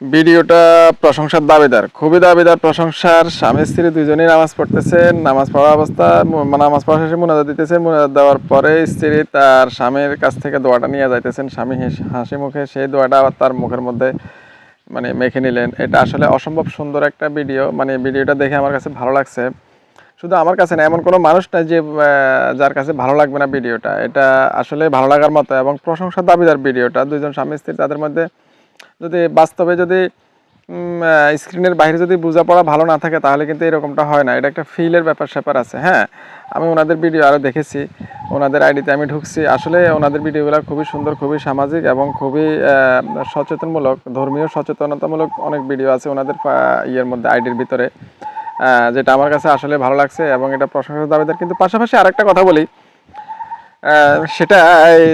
ভিডিওটা প্রশংসার দাবিদার, খুবই দাবিদার প্রশংসার। স্বামী, স্ত্রী দুজনেই নামাজ পড়তেছেন নামাজ পড়া অবস্থা নামাজ পড়া শেষে মোনাজাত দিতেছে, মোনাজাত দেওয়ার পরে স্ত্রী তার স্বামীর কাছ থেকে দোয়াটা নিয়ে যাইতেছেন। স্বামী হাসি মুখে সেই দোয়াটা আবার তার মুখের মধ্যে মানে মেখে নিলেন। এটা আসলে অসম্ভব সুন্দর একটা ভিডিও। মানে ভিডিওটা দেখে আমার কাছে ভালো লাগছে। শুধু আমার কাছে না, এমন কোনো মানুষ নাই যে যার কাছে ভালো লাগবে না ভিডিওটা। এটা আসলে ভালো লাগার মতো এবং প্রশংসা দাবিদার ভিডিওটা। দুইজন স্বামী, স্ত্রী তাদের মধ্যে যদি বাস্তবে যদি স্ক্রিনের বাইরে যদি বোঝাপড়া ভালো না থাকে, তাহলে কিন্তু এরকমটা হয় না। এটা একটা ফিলের ব্যাপার স্যাপার আছে হ্যাঁ? আমি ওনাদের ভিডিও আরও দেখেছি। ওনাদের আইডিতে আমি ঢুকছি। আসলে ওনাদের ভিডিওগুলো খুবই সুন্দর, খুবই সামাজিক এবং খুবই সচেতনমূলক, ধর্মীয় সচেতনতামূলক অনেক ভিডিও আছে ওনাদের ইয়ের মধ্যে আইডির ভিতরে। যেটা আমার কাছে আসলে ভালো লাগছে এবং এটা প্রশংসার দাবিদার। কিন্তু পাশাপাশি আরেকটা কথা বলি। সেটা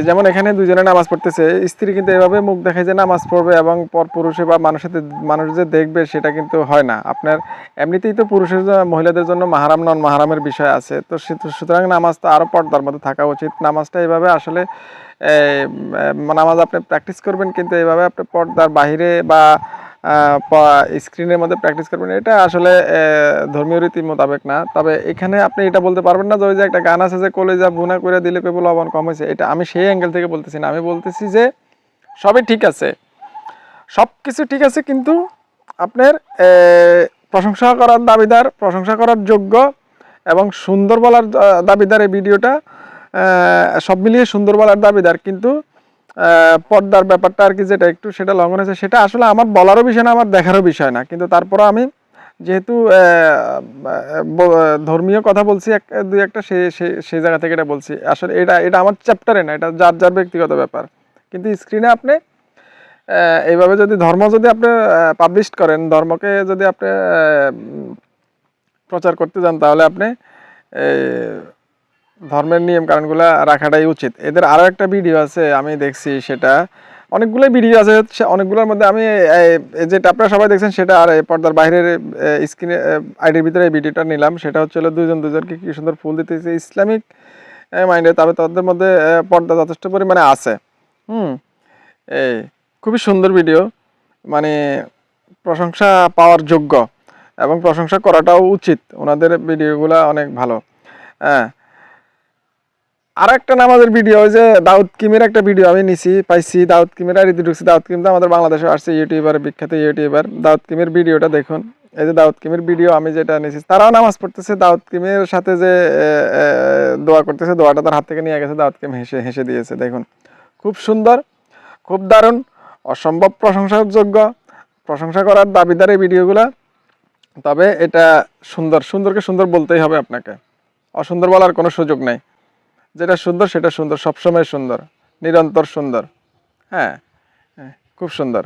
যেমন এখানে দুজনে নামাজ পড়তেছে, স্ত্রী কিন্তু এভাবে মুখ দেখায় যে নামাজ পড়বে এবং পর পুরুষে বা মানুষের মানুষ যে দেখবে সেটা কিন্তু হয় না। আপনার এমনিতেই তো পুরুষের মহিলাদের জন্য মাহারাম, নন মাহারামের বিষয় আছে। তো সুতরাং নামাজ তো আরও পর্দার মধ্যে থাকা উচিত। নামাজটা এভাবে আসলে নামাজ আপনি প্র্যাকটিস করবেন, কিন্তু এভাবে আপনি পর্দার বাহিরে বা স্ক্রিনের মধ্যে প্র্যাকটিস করবেন। এটা আসলে ধর্মীয় রীতি মোতাবেক না। তবে এখানে আপনি এটা বলতে পারবেন না যে ওই যে একটা গান আছে যে, কলেজা বুনা করে দিলে কেবল লবণ কম হয়েছে এটা আমি সেই অ্যাঙ্গেল থেকে বলতেছি না। আমি বলতেছি যে, সবই ঠিক আছে। সব কিছু ঠিক আছে কিন্তু আপনার প্রশংসা করার দাবিদার, প্রশংসা করার যোগ্য এবং সুন্দর বলার দাবিদার এই ভিডিওটা সব মিলিয়ে সুন্দর বলার দাবিদার। কিন্তু পর্দার ব্যাপারটা আর কি যেটা একটু সেটা লঙ্ঘন হয়েছে, সেটা আসলে আমার বলারও বিষয় না, আমার দেখারও বিষয় না। কিন্তু তারপরে আমি যেহেতু ধর্মীয় কথা বলছি, এক, দুই একটা, সে সেই জায়গা থেকে এটা বলছি। আসলে এটা এটা আমার চ্যাপ্টারে না, এটা যার যার ব্যক্তিগত ব্যাপার। কিন্তু স্ক্রিনে আপনি এইভাবে যদি ধর্ম যদি আপনি পাবলিশ করেন, ধর্মকে যদি আপনি প্রচার করতে যান, তাহলে আপনি ধর্মের নিয়ম কারণগুলো রাখাটাই উচিত। এদের আরও একটা ভিডিও আছে, আমি দেখছি সেটা। অনেকগুলো ভিডিও আছে অনেকগুলোর মধ্যে আমি যেটা আপনারা সবাই দেখছেন সেটা আর পর্দার বাইরের স্ক্রিনে আইডির ভিতরে এই ভিডিওটা নিলাম। সেটা হচ্ছে হলো দুজন দুজনকে কি সুন্দর ফুল দিতেছে ইসলামিক মাইন্ডে তবে তাদের মধ্যে পর্দা যথেষ্ট পরিমাণে আছে। হুম এই খুবই সুন্দর ভিডিও মানে প্রশংসা পাওয়ার যোগ্য এবং প্রশংসা করাটাও উচিত। ওনাদের ভিডিওগুলো অনেক ভালো। হ্যাঁ আর একটা নামাজের ভিডিও ওই যে দাউদ কিমের একটা ভিডিও আমি নিছি, পাইছি। দাউদ কিমের আর ঢুকছি। দাউদ কিম তো আমাদের বাংলাদেশে আসছে ইউটিউবার বিখ্যাত ইউটিউবার। দাউদ কিমের ভিডিওটা দেখুন। এই যে দাউদ কিমের ভিডিও আমি যেটা নিছি, তারাও নামাজ পড়তেছে। দাউদ কিমের সাথে যে দোয়া করতেছে, দোয়াটা তার হাত থেকে নিয়ে গেছে। দাউদ কিম হেসে হেসে দিয়েছে, দেখুন। খুব সুন্দর, খুব দারুণ, অসম্ভব প্রশংসার যোগ্য প্রশংসা করার দাবিদার এই ভিডিওগুলা তবে এটা সুন্দর, সুন্দরকে সুন্দর বলতেই হবে আপনাকে। অসুন্দর বলার কোনো সুযোগ নেই। যেটা সুন্দর সেটা সুন্দর সবসময় সুন্দর নিরন্তর সুন্দর। হ্যাঁ হ্যাঁ, খুব সুন্দর।